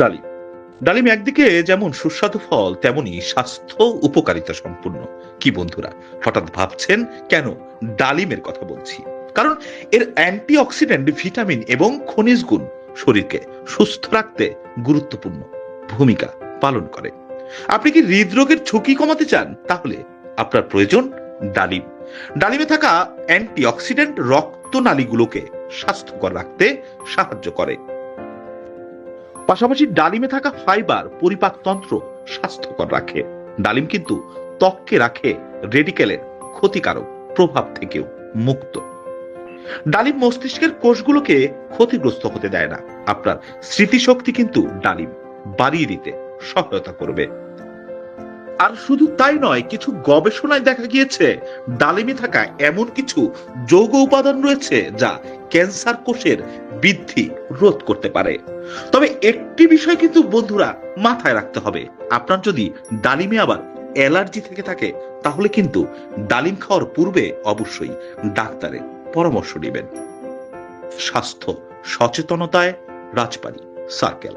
ডালিম। ডালিম একদিকে যেমন সুস্বাদু ফল, তেমনি স্বাস্থ্য উপকারিতা সম্পূর্ণ। কি বন্ধুরা, হঠাৎ ভাবছেন কেন ডালিমের কথা বলছি? কারণ এর অ্যান্টিঅক্সিডেন্ট, ভিটামিন এবং খনিজ গুণ শরীরকে সুস্থ রাখতে গুরুত্বপূর্ণ ভূমিকা পালন করে। আপনি কি হৃদরোগের ঝুঁকি কমাতে চান? তাহলে আপনার প্রয়োজন ডালিম। ডালিমে থাকা অ্যান্টিঅক্সিডেন্ট রক্তনালীগুলোকে স্বাস্থ্যকর রাখতে সাহায্য করে। পাশাপাশি ডালিমে থাকা ফাইবার পরিপাকতন্ত্র স্বাস্থ্যকর রাখে। ডালিম কিন্তু ত্বককে রাখে রেডিকেলের ক্ষতিকারক প্রভাব থেকেও মুক্ত। ডালিম মস্তিষ্কের কোষগুলোকে ক্ষতিগ্রস্ত হতে দেয় না। আপনার স্মৃতিশক্তি কিন্তু ডালিম বাড়িয়ে দিতে সহায়তা করবে। আর শুধু তাই নয়, কিছু গবেষণায় দেখা গিয়েছে, ডালিমে থাকা এমন কিছু যৌগ উপাদান রয়েছে যা ক্যান্সার কোষের বৃদ্ধি রোধ করতে পারে। তবে একটি বিষয় কিন্তু বন্ধুরা মাথায় রাখতে হবে। আপনার যদি ডালিমে আবার অ্যালার্জি থেকে থাকে, তাহলে কিন্তু ডালিম খাওয়ার পূর্বে অবশ্যই ডাক্তারের পরামর্শ নেবেন। স্বাস্থ্য সচেতনতায় রাজবাড়ি, সার্কেল।